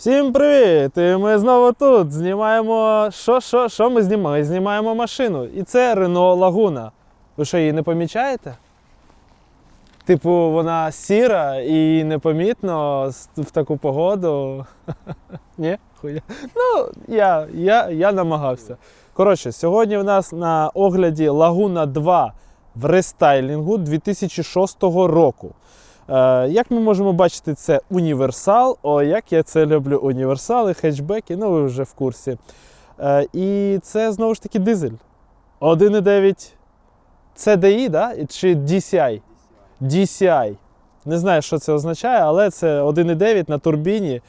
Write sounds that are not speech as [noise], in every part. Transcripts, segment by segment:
Всім привіт! І ми знову тут знімаємо. Що, що, що ми знімаємо? Знімаємо машину. І це Renault Laguna. Ви що, її не помічаєте? Типу, вона сіра і непомітно в таку погоду. [laughs] Ні? Хуя. Ну, я, я, я намагався. Коротше, сьогодні в нас на огляді Laguna 2 в рестайлінгу 2006 року. Е, як ми можемо бачити, це універсал. О, як я це люблю! Універсали, хетчбеки, ну ви вже в курсі. Е, і це знову ж таки дизель. 1,9 CDI, да? Чи DCI? DCI. Не знаю, що це означає, але це 1,9 на турбіні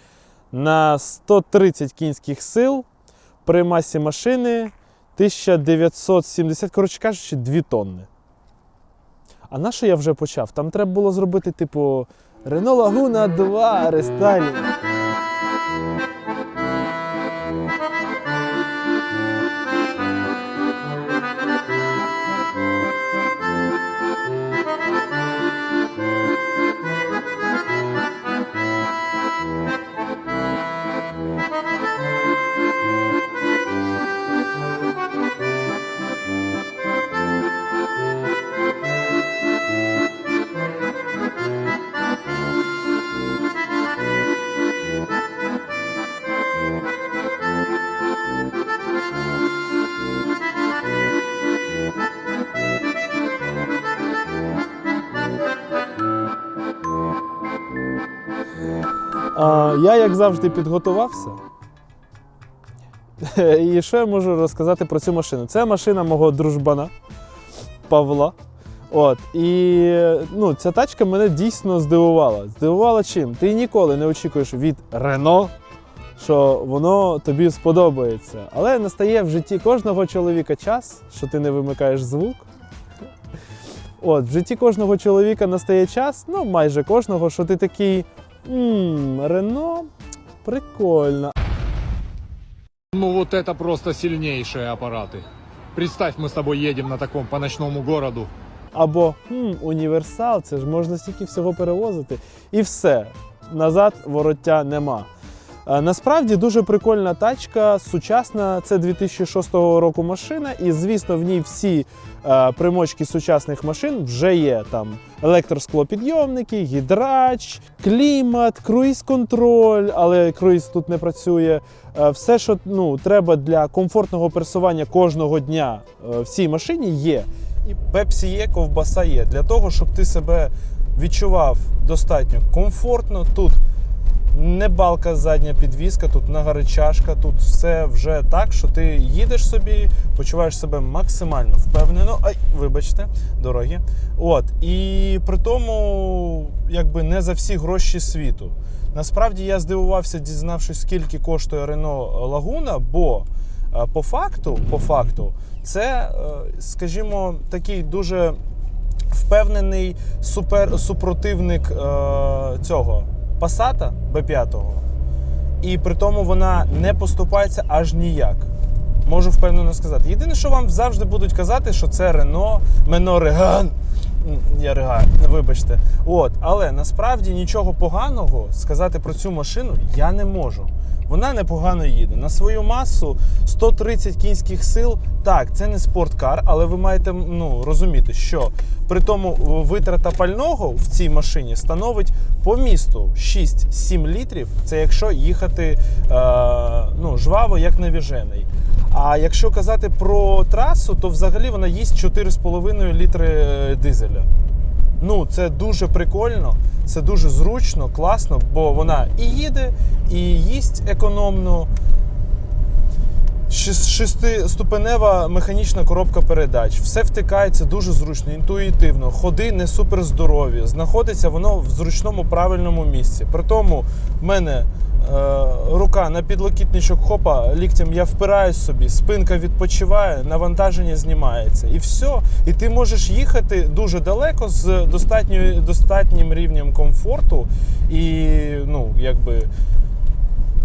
на 130 кінських сил при масі машини 1970, коротше кажучи, 2 тонни. А на що я вже почав? Там треба було зробити, типу, Рено Лагуна 2 рестайлінг. А, я, як завжди, підготувався. [laughs] І що я можу розказати про цю машину? Це машина мого дружбана Павла. От, і ну, ця тачка мене дійсно здивувала. Здивувала чим? Ти ніколи не очікуєш від Рено, що воно тобі сподобається. Але настає в житті кожного чоловіка час, що ти не вимикаєш звук. От, в житті кожного чоловіка настає час, ну майже кожного, що ти такий. Ммм, Рено, прикольно. Ну вот это просто сильнейшие аппараты. Представь, мы с тобой едем на таком по ночному городу. Або хм, універсал, це ж можна стільки всього перевозити. І все. Назад вороття нема. Насправді дуже прикольна тачка, сучасна. Це 2006 року машина, і звісно, в ній всі е, примочки сучасних машин вже є. Там електросклопідйомники, гідрач, клімат, круїз-контроль, але круїз тут не працює. Е, Все, що ну, треба для комфортного пересування кожного дня е, в цій машині є. І пепсі є, ковбаса є. Для того, щоб ти себе відчував достатньо комфортно. Тут не балка задня підвіска, тут нагаричашка, тут все вже так, що ти їдеш собі, почуваєш себе максимально впевнено. Ай, вибачте, дорогі. От. І при тому, якби не за всі гроші світу. Насправді я здивувався, дізнавшись, скільки коштує Renault Laguna, бо е, по факту, по факту, це, е, скажімо, такий дуже впевнений супер, супротивник е, цього Passat B5. І при тому вона не поступається аж ніяк. Можу впевнено сказати. Єдине, що вам завжди будуть казати, що це Рено, Мено Реган. Я Реган, вибачте. От, але насправді нічого поганого сказати про цю машину я не можу. Вона непогано їде. На свою масу 130 кінських сил. Так, це не спорткар, але ви маєте ну, розуміти, що при тому витрата пального в цій машині становить по місту 6-7 літрів. Це якщо їхати е, ну, жваво, як навіжений. А якщо казати про трасу, то взагалі вона їсть 4,5 літри е, дизеля. Ну, це дуже прикольно, це дуже зручно, класно, бо вона і їде, і їсть економно. Шестиступенева механічна коробка передач. Все втикається дуже зручно, інтуїтивно. Ходи не супер здорові. Знаходиться воно в зручному правильному місці. При тому в мене рука на підлокітничок хопа, ліктем я впираюсь собі, спинка відпочиває, навантаження знімається. І все. І ти можеш їхати дуже далеко з достатньою, достатнім рівнем комфорту. І ну, якби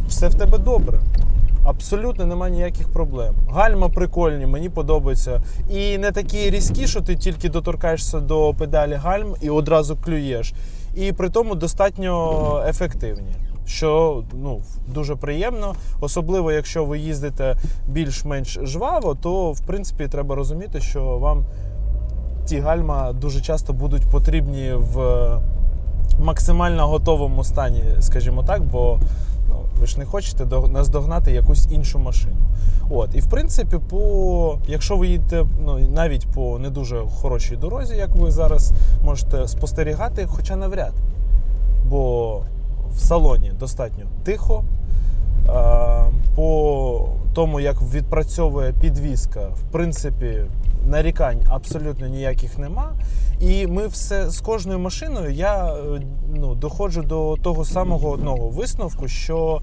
все в тебе добре. Абсолютно немає ніяких проблем. Гальма прикольні, мені подобаються. І не такі різкі, що ти тільки доторкаєшся до педалі гальм і одразу клюєш. І при тому достатньо ефективні. Що ну, дуже приємно, особливо якщо ви їздите більш-менш жваво, то в принципі треба розуміти, що вам ті гальма дуже часто будуть потрібні в максимально готовому стані, скажімо так, бо ну, ви ж не хочете наздогнати якусь іншу машину. От, і в принципі, по, якщо ви їдете ну, навіть по не дуже хорошій дорозі, як ви зараз можете спостерігати, хоча навряд. Бо в салоні достатньо тихо. По тому, як відпрацьовує підвізка, в принципі, нарікань абсолютно ніяких нема. І ми все з кожною машиною я е, ну, доходжу до того самого одного висновку, що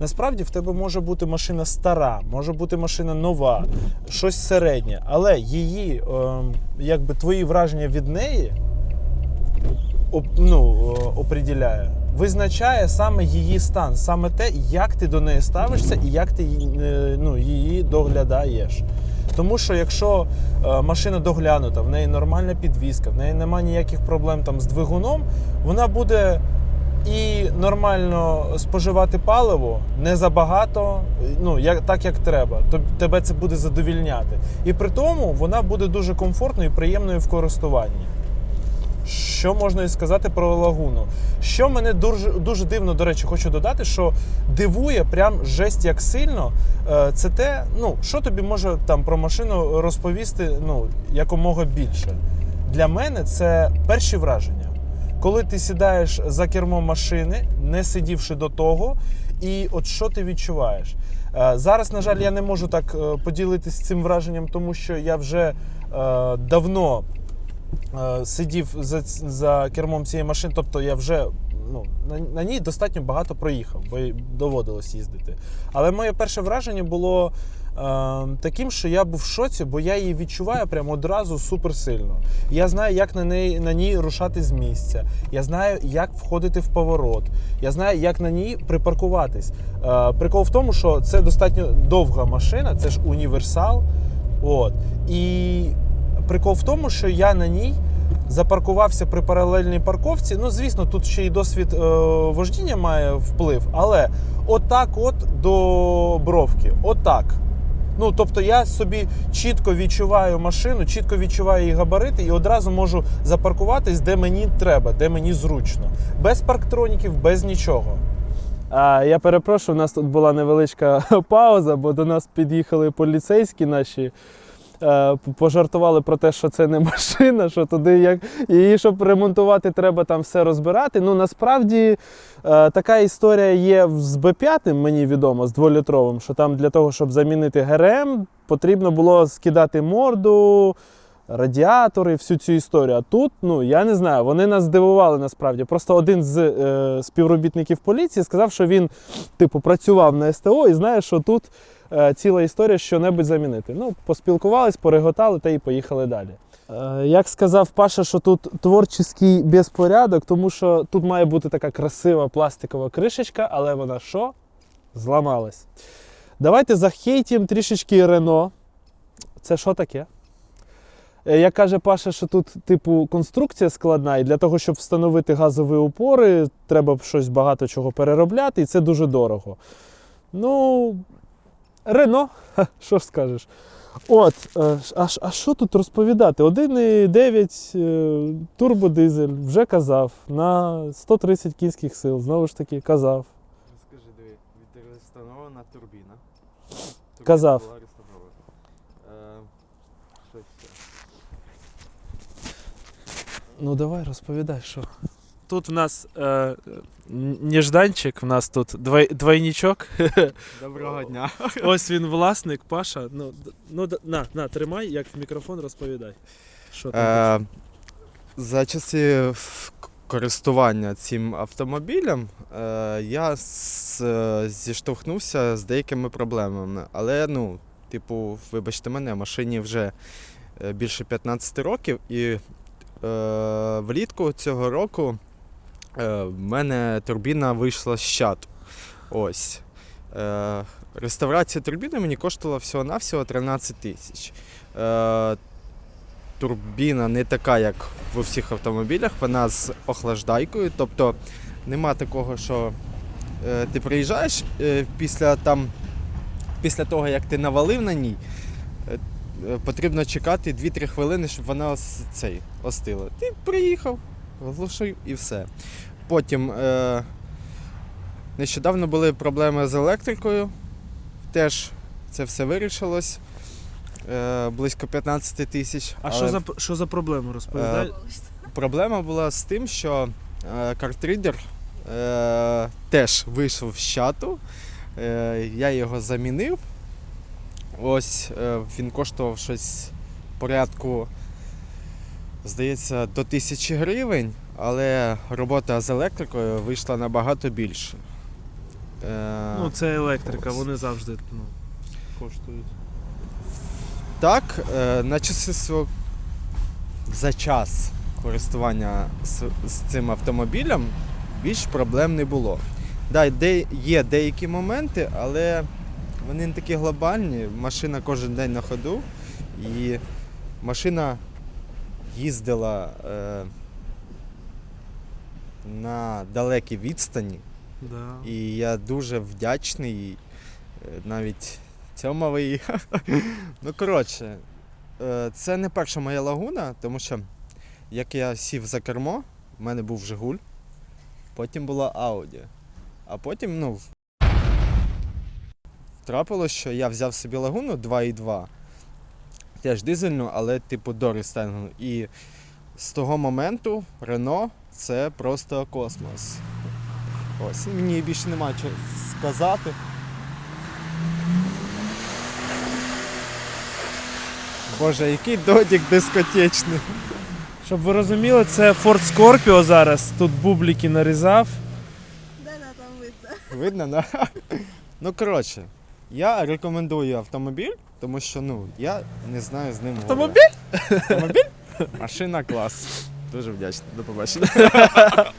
насправді в тебе може бути машина стара, може бути машина нова, щось середнє, але її, е, якби твої враження від неї ну, е, оприділяє, визначає саме її стан, саме те, як ти до неї ставишся і як ти е, ну, її доглядаєш. Тому що якщо е, машина доглянута, в неї нормальна підвізка, в неї немає ніяких проблем там з двигуном, вона буде і нормально споживати паливо не забагато, ну як так як треба. То тебе це буде задовільняти. І при тому вона буде дуже комфортною і приємною в користуванні. Що можна і сказати про лагуну? Що мене дуже дуже дивно, до речі, хочу додати, що дивує прям жесть як сильно. е, Це те, ну що тобі може там про машину розповісти ну, якомога більше. Для мене це перші враження. Коли ти сідаєш за кермо машини, не сидівши до того, і от що ти відчуваєш? Е, Зараз, на жаль, я не можу так е, поділитися цим враженням, тому що я вже давно сидів за, за кермом цієї машини, тобто я вже ну, на, на ній достатньо багато проїхав, бо доводилось їздити. Але моє перше враження було е, таким, що я був в шоці, бо я її відчуваю прямо одразу суперсильно. Я знаю, як на, неї, на ній рушати з місця. Я знаю, як входити в поворот. Я знаю, як на ній припаркуватись. Е, прикол в тому, що це достатньо довга машина, це ж універсал. От. І прикол в тому, що я на ній запаркувався при паралельній парковці. Ну, звісно, тут ще й досвід е, вождіння має вплив, але отак, от до бровки, отак. Ну, тобто я собі чітко відчуваю машину, чітко відчуваю її габарити і одразу можу запаркуватись, де мені треба, де мені зручно. Без парктроніків, без нічого. А, я перепрошую, у нас тут була невеличка [laughs] пауза, бо до нас під'їхали поліцейські наші. Е, Пожартували про те, що це не [laughs] машина, що туди як її, щоб ремонтувати, треба там все розбирати. Ну насправді е, така історія є з Б5, мені відомо, з дволітровим, що там для того, щоб замінити ГРМ, потрібно було скидати морду, радіатори, всю цю історію. А тут, ну я не знаю, вони нас здивували насправді. Просто один з е, співробітників поліції сказав, що він, типу, працював на СТО і знає, що тут е, ціла історія що-небудь замінити. Ну, поспілкувались, пореготали та і поїхали далі. Е, Як сказав Паша, що тут творчий безпорядок, тому що тут має бути така красива пластикова кришечка, але вона що? Зламалась. Давайте захейтім трішечки Рено. Це що таке? Е, Як каже Паша, що тут, типу, конструкція складна, і для того, щоб встановити газові упори, треба щось багато чого переробляти, і це дуже дорого. Ну, Рено, що ж скажеш? От, е, а, а що тут розповідати? 1,9 е, турбодизель, вже казав, на 130 кінських сил, знову ж таки, казав. Скажи, диви, відреставрована турбіна. Турбіна Казав. була реставрована. Е, що ще? Ну давай розповідай, що. Тут в нас е, нежданчик, в нас тут двой, двойничок. [laughs] Доброго дня. [laughs] Ось він власник, Паша. Ну, ну на, на, тримай, як в мікрофон розповідай. Що там? Е, за часів користування цим автомобілем е, я е, зіштовхнувся з деякими проблемами. Але, ну, типу, вибачте мене, машині вже е, більше 15 років, і влітку цього року е, в мене турбіна вийшла з чату. Ось. Е, реставрація турбіни мені коштувала всього-навсього 13 тисяч. Е, турбіна не така, як в усіх автомобілях, вона з охлаждайкою, тобто нема такого, що е, ти приїжджаєш е, після там, після того, як ти навалив на ній, е, е, потрібно чекати 2-3 хвилини, щоб вона ос- цей, остила. Ти приїхав, глушив і все. Потім е, нещодавно були проблеми з електрикою. Теж це все вирішилось. Е, близько 15 тисяч. А що за що за проблему розповідай? Проблема була з тим, що е, картридер е, теж вийшов з чату. Е, я його замінив. Ось е, він коштував щось порядку, здається, до тисячі гривень, але робота з електрикою вийшла набагато більше. Е, Ну, це електрика, ось. вони завжди ну, коштують. Так, е, на часи свого за час користування з, з цим автомобілем більш проблем не було. Да, де, є деякі моменти, але вони не такі глобальні. Машина кожен день на ходу, і машина їздила е, на далекій відстані. Да. І я дуже вдячний е, навіть цьомовий. [laughs] ну, коротше, е, це не перша моя лагуна, тому що як я сів за кермо, в мене був Жигуль, потім була Ауді. А потім, ну. Трапилось, що я взяв собі лагуну 2.2. Теж дизельну, але типу до рестайлінгу. І з того моменту Рено це просто космос. Ось, мені більше немає чого сказати. Боже, який додік дискотечний. Щоб ви розуміли, це Ford Scorpio зараз. Тут бубліки нарізав. Да-да, там видно. Видно, да? [laughs] Ну, коротше, я рекомендую автомобіль, тому що ну, я не знаю з ним. Автомобіль? Автомобіль? [laughs] Машина клас. Дуже вдячний. До побачення. [laughs]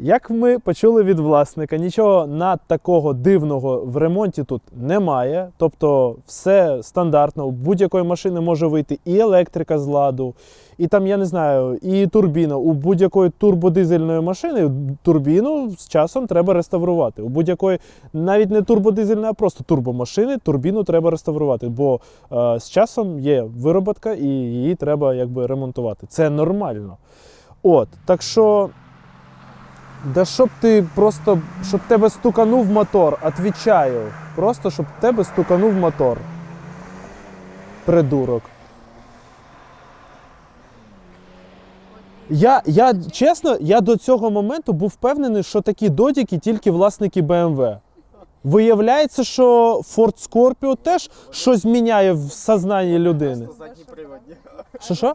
Як ми почули від власника, нічого над такого дивного в ремонті тут немає. Тобто все стандартно. У будь-якої машини може вийти і електрика з ладу, і там, я не знаю, і турбіна. У будь-якої турбодизельної машини турбіну з часом треба реставрувати. У будь-якої навіть не турбодизельної, а просто турбомашини турбіну треба реставрувати, бо е, з часом є вироботка і її треба якби ремонтувати. Це нормально. От, так що. Да щоб ти просто, щоб тебе стуканув мотор, отвічаю. Просто щоб тебе стуканув мотор. Придурок. Я, я чесно, я до цього моменту був впевнений, що такі додіки тільки власники BMW. Виявляється, що Ford Scorpio теж щось міняє в сознанні людини. Що що?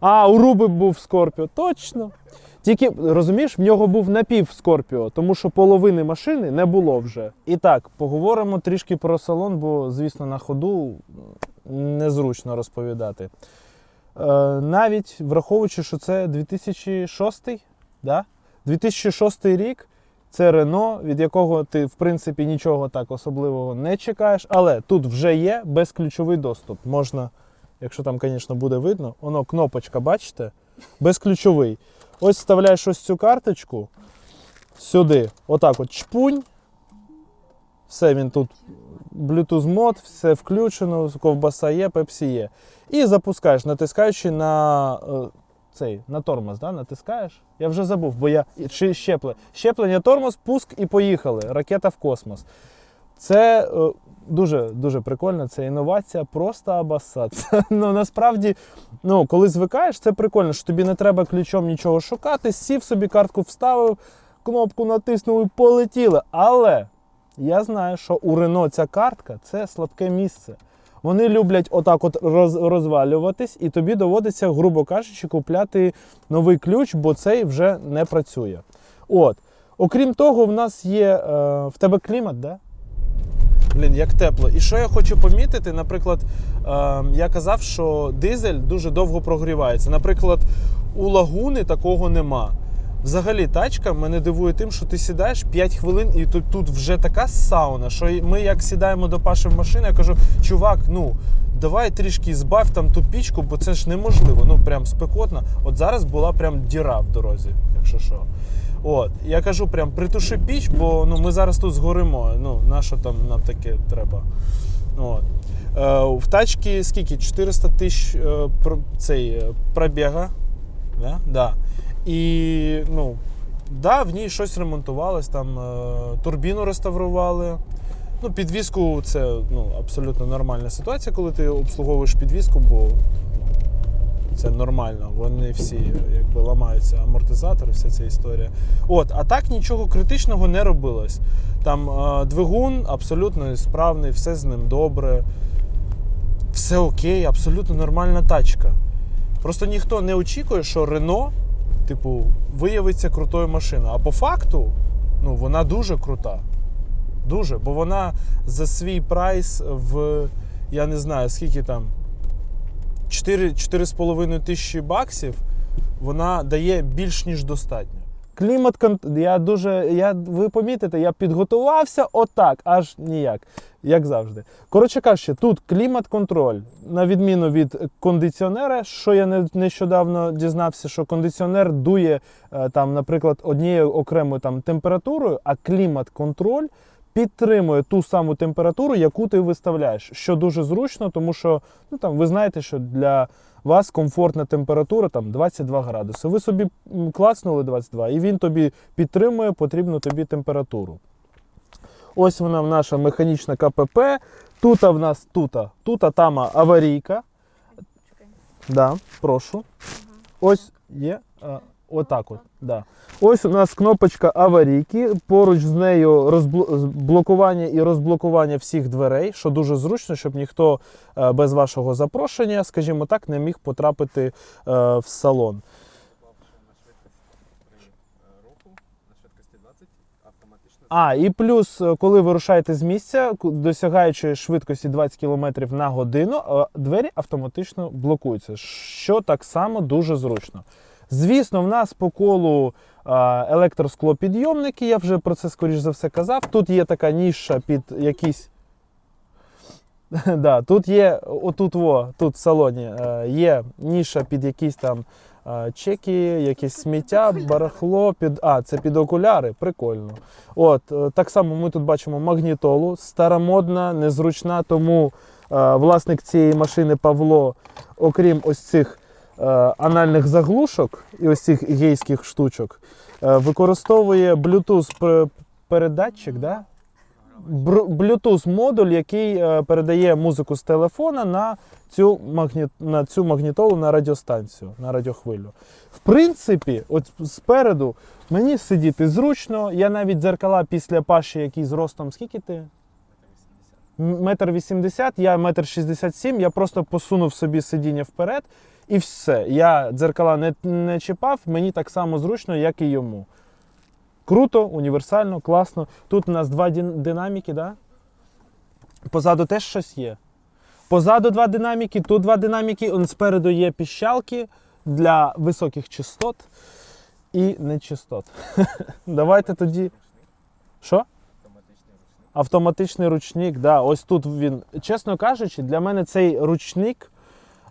А, у Руби був Скорпіо, точно. Тільки розумієш, в нього був напів Скорпіо, тому що половини машини не було вже. І так, поговоримо трішки про салон, бо, звісно, на ходу незручно розповідати. Е, навіть враховуючи, що це 2006, да? 2006 рік. Це Рено, від якого ти, в принципі, нічого так особливого не чекаєш. Але тут вже є безключовий доступ. Можна, якщо там, звісно, буде видно, воно кнопочка, бачите? Безключовий. Ось вставляєш ось цю карточку сюди. Отак от чпунь. Все, він тут Bluetooth мод, все включено, ковбаса є, пепсі є. І запускаєш, натискаючи на е, цей, на тормоз, да? натискаєш. Я вже забув, бо я чи щеплення. Щеплення, тормоз, пуск і поїхали. Ракета в космос. Це е, дуже дуже прикольно, це інновація, просто абаса. Це, [laughs] ну, насправді, ну, коли звикаєш, це прикольно, що тобі не треба ключом нічого шукати. Сів собі картку вставив, кнопку натиснув і полетіли. Але я знаю, що у Рено ця картка це слабке місце. Вони люблять отак от роз, розвалюватись, і тобі доводиться, грубо кажучи, купляти новий ключ, бо цей вже не працює. От. Окрім того, в нас є е, в тебе клімат, да? Блін, як тепло. І що я хочу помітити, наприклад, е, я казав, що дизель дуже довго прогрівається. Наприклад, у лагуни такого нема. Взагалі, тачка мене дивує тим, що ти сідаєш 5 хвилин, і тут, тут вже така сауна, що ми як сідаємо до Паші в машину, я кажу, чувак, ну давай трішки збавь там ту пічку, бо це ж неможливо. Ну прям спекотно. От зараз була прям діра в дорозі, якщо що. От, я кажу, прям притуши піч, бо ну, ми зараз тут згоримо. Ну, на там нам таке треба. От. Е, в тачці скільки? 400 тисяч е, про- цей, е, пробіга. Да? Да. І ну, да, в ній щось ремонтувалось, там е, турбіну реставрували. Ну, підвізку це ну, абсолютно нормальна ситуація, коли ти обслуговуєш підвізку, бо це нормально. Вони всі якби ламаються амортизатори, вся ця історія. От, а так нічого критичного не робилось. Там е, двигун абсолютно справний, все з ним добре. Все окей, абсолютно нормальна тачка. Просто ніхто не очікує, що Рено, типу, виявиться крутою машиною. А по факту, ну, вона дуже крута. Дуже. Бо вона за свій прайс в, я не знаю, скільки там, 4 4,5 тисячі баксів, вона дає більш ніж достатньо. Клімат я дуже. Я, ви помітите, я підготувався отак, аж ніяк, як завжди. Коротше кажучи, тут клімат-контроль, на відміну від кондиціонера, що я не, нещодавно дізнався, що кондиціонер дує е, там, наприклад, однією окремою там температурою, а клімат-контроль підтримує ту саму температуру, яку ти виставляєш, що дуже зручно, тому що ну там ви знаєте, що для вас комфортна температура там 22 градуси. Ви собі м, клацнули 22, і він тобі підтримує потрібну тобі температуру. Ось вона наша механічна КПП. Тут в нас тута, тута тама аварійка. Да, прошу. Ось є. Отак от. Да. Ось у нас кнопочка аварійки. Поруч з нею розбло- з- блокування і розблокування всіх дверей, що дуже зручно, щоб ніхто е, без вашого запрошення, скажімо так, не міг потрапити е, в салон. А, і плюс, е, коли ви рушаєте з місця, досягаючи швидкості 20 км на годину, двері автоматично блокуються, що так само дуже зручно. Звісно, в нас по колу електросклопідйомники, я вже про це скоріш за все казав. Тут є така ніша під якісь. [laughs] Да, тут є, отут, во, тут в салоні е, є ніша під якісь там чеки, якісь сміття, барахло, під. А, це під окуляри, прикольно. От, е, так само ми тут бачимо магнітолу, старомодна, незручна, тому е, власник цієї машини Павло, окрім ось цих анальних заглушок і ось цих гейських штучок, е, використовує Bluetooth передатчик. да? Bluetooth модуль, який е, передає музику з телефона на цю, магні... на цю магнітолу на радіостанцію, на радіохвилю. В принципі, от спереду мені сидіти зручно. Я навіть дзеркала після Паші, який з ростом, скільки ти? Метр вісімдесят, я метр шістдесят сім, я просто посунув собі сидіння вперед і все. Я дзеркала не, не чіпав, мені так само зручно, як і йому. Круто, універсально, класно. Тут у нас два динаміки, да? Позаду теж щось є. Позаду два динаміки, тут два динаміки. Он спереду є піщалки для високих частот і нечистот. [laughs] Давайте тоді. Що? Автоматичний ручник, да, ось тут він. Чесно кажучи, для мене цей ручник,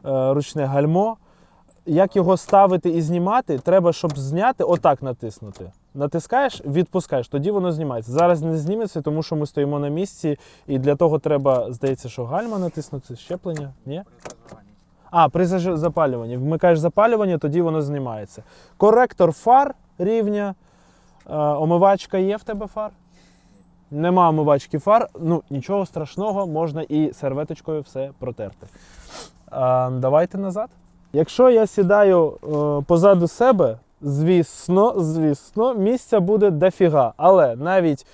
ручне гальмо, як його ставити і знімати, треба, щоб зняти, отак натиснути. Натискаєш, відпускаєш, тоді воно знімається. Зараз не зніметься, тому що ми стоїмо на місці, і для того треба, здається, що гальма натиснути, щеплення. Ні? А, при запалюванні. Вмикаєш запалювання, тоді воно знімається. Коректор фар рівня. Е, омивачка є в тебе фар? Нема омивачки фар. Ну, нічого страшного, можна і серветочкою все протерти. Давайте назад. Якщо я сідаю е, позаду себе, звісно, звісно, місця буде дофіга. Але навіть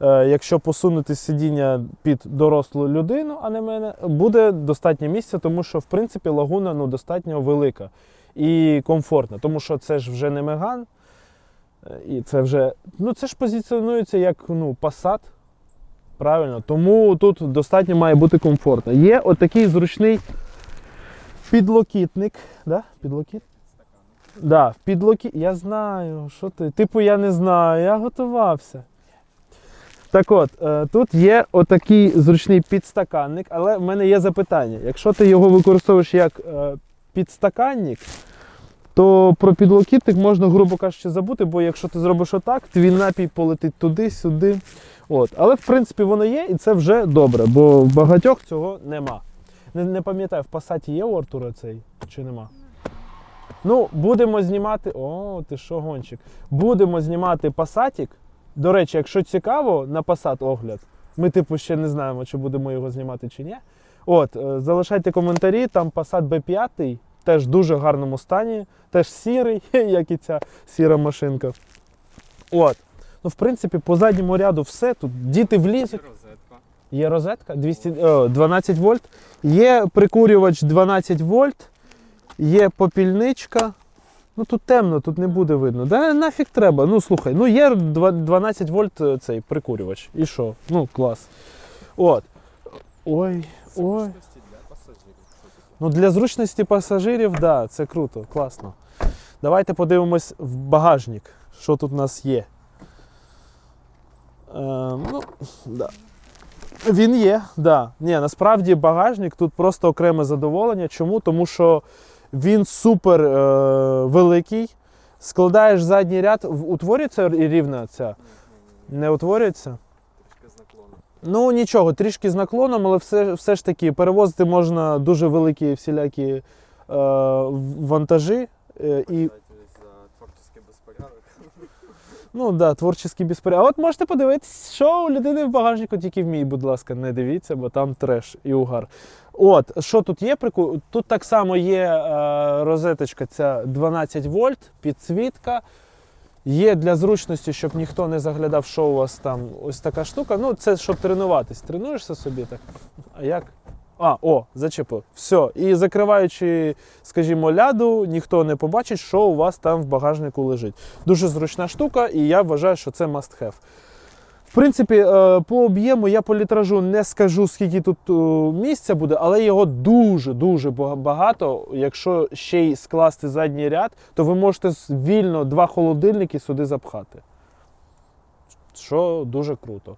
е, якщо посунути сидіння під дорослу людину, а не мене, буде достатньо місця, тому що в принципі лагуна ну, достатньо велика і комфортна, тому що це ж вже не меган. е, І це вже, ну це ж позиціонується як ну, Passat. Правильно, тому тут достатньо має бути комфортно. Є отакий зручний підлокітник. Да? Підлокіт? Да, підлокі. Я знаю, що ти. Типу, я не знаю, я готувався. Так от, е, тут є отакий зручний підстаканник, але в мене є запитання. Якщо ти його використовуєш як е, підстаканник, то про підлокітник можна, грубо кажучи, забути, бо якщо ти зробиш отак, твій напій полетить туди, сюди. От. Але в принципі воно є, і це вже добре, бо в багатьох цього нема. Не, не пам'ятаю, в Пасаті є у Артура цей чи нема? Ну, будемо знімати. О, ти що, гонщик? Будемо знімати Пасатік. До речі, якщо цікаво, на Пасат огляд. Ми, типу, ще не знаємо, чи будемо його знімати чи ні. От, е, залишайте коментарі, там Passat B5, теж в дуже гарному стані, теж сірий, [laughs] як і ця сіра машинка. От. Ну, в принципі, по задньому ряду все. Тут діти влізуть. Є розетка 200, о, 12 вольт. Є прикурювач 12 вольт, є попільничка. Ну тут темно, тут не буде видно. Да нафіг треба. Ну слухай, ну є 12 вольт е, цей прикурювач. І що? Ну, клас. От. Ой, ой. Ну для зручності пасажирів, так, да, це круто, класно. Давайте подивимось в багажник, що тут у нас є. Е, ну, да. Він є, да. Ні, насправді багажник тут просто окреме задоволення. Чому? Тому що він супер е, великий. Складаєш задній ряд, утворюється рівна ця? Не утворюється? Трішки з наклоном. Ну нічого, трішки з наклоном, але все, все ж таки перевозити можна дуже великі всілякі е, вантажі. Е, і, Вважайте за творчий безпорядок. Ну да, творчий безпорядок. А от можете подивитись, що у людини в багажнику тільки вмій, будь ласка, не дивіться, бо там треш і угар. От, що тут є? Тут так само є е, розеточка, ця 12 вольт, підсвітка. Є для зручності, щоб ніхто не заглядав, що у вас там ось така штука. Ну, це щоб тренуватись. Тренуєшся собі так. А як? А, о, зачепив. Все. І закриваючи, скажімо, ляду, ніхто не побачить, що у вас там в багажнику лежить. Дуже зручна штука, і я вважаю, що це must have. В принципі, е, по об'єму я по літражу не скажу, скільки тут е, місця буде, але його дуже-дуже багато. Якщо ще й скласти задній ряд, то ви можете вільно два холодильники сюди запхати. Що дуже круто.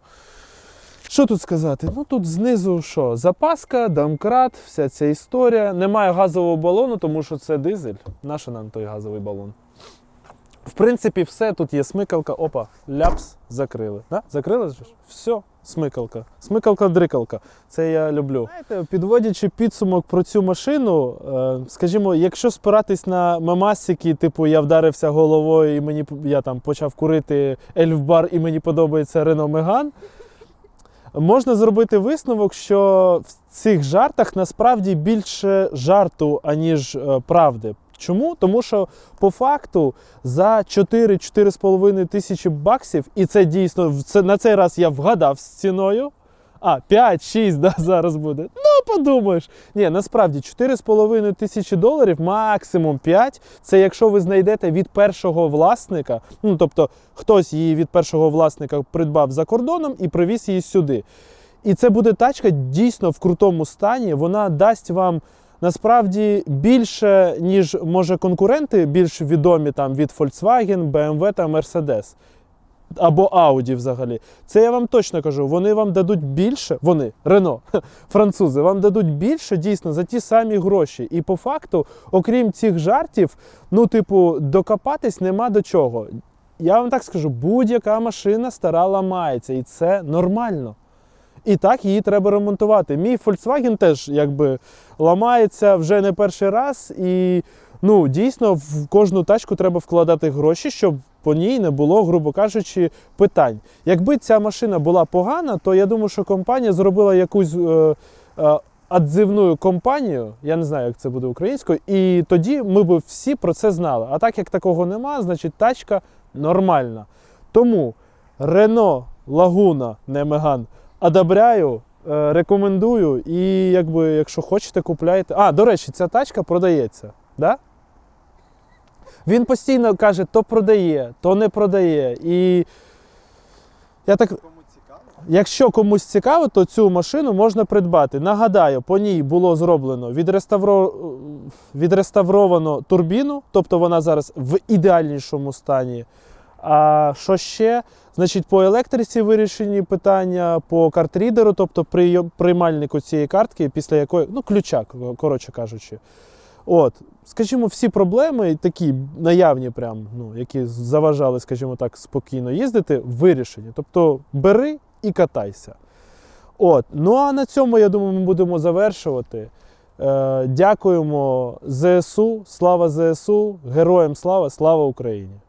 Що тут сказати? Ну тут знизу що? Запаска, домкрат, вся ця історія. Немає газового балону, тому що це дизель. Наша нам той газовий балон. В принципі, все. Тут є смикалка. Опа, ляпс, закрили. Да? Закрили ж? Все, смикалка. Смикалка-дрикалка. Це я люблю. Знаєте, підводячи підсумок про цю машину, е, скажімо, якщо спиратись на мемасики, типу я вдарився головою і мені я там почав курити ельфбар і мені подобається Renault Megane, можна зробити висновок, що в цих жартах насправді більше жарту, аніж е, правди. Чому? Тому що по факту за 4-4,5 тисячі баксів, і це дійсно це, на цей раз я вгадав з ціною. А, 5-6 да, зараз буде. Ну, подумаєш. Ні, насправді 4,5 тисячі доларів, максимум 5. Це якщо ви знайдете від першого власника, ну тобто хтось її від першого власника придбав за кордоном і привіз її сюди. І це буде тачка дійсно в крутому стані. Вона дасть вам насправді більше, ніж може конкуренти, більш відомі там від Volkswagen, BMW та Mercedes. Або Audi взагалі. Це я вам точно кажу. Вони вам дадуть більше, вони, Рено, [laughs] французи, вам дадуть більше дійсно за ті самі гроші. І по факту, окрім цих жартів, ну, типу, докопатись нема до чого. Я вам так скажу, будь-яка машина стара ламається, і це нормально. І так її треба ремонтувати. Мій Volkswagen теж якби ламається вже не перший раз, і ну, дійсно в кожну тачку треба вкладати гроші, щоб по ній не було, грубо кажучи, питань. Якби ця машина була погана, то я думаю, що компанія зробила якусь е, е, адзивну компанію, я не знаю, як це буде українською, і тоді ми б всі про це знали. А так як такого нема, значить тачка нормальна. Тому Renault Laguna, не Меган, одобряю, е, рекомендую. І якби, якщо хочете, купляйте. А, до речі, ця тачка продається. Да? Він постійно каже, то продає, то не продає. І я так. Якщо комусь цікаво, то цю машину можна придбати. Нагадаю, по ній було зроблено відреставро... відреставровано турбіну, тобто вона зараз в ідеальнішому стані. А що ще? Значить, по електриці вирішені питання по картрідеру, тобто приймальнику цієї картки, після якої, ну, ключа, коротше кажучи. От, скажімо, всі проблеми, такі наявні, прям, ну, які заважали, скажімо так, спокійно їздити, вирішені. Тобто бери і катайся. От. Ну а на цьому, я думаю, ми будемо завершувати. Е, дякуємо ЗСУ, слава ЗСУ, героям слава, слава Україні!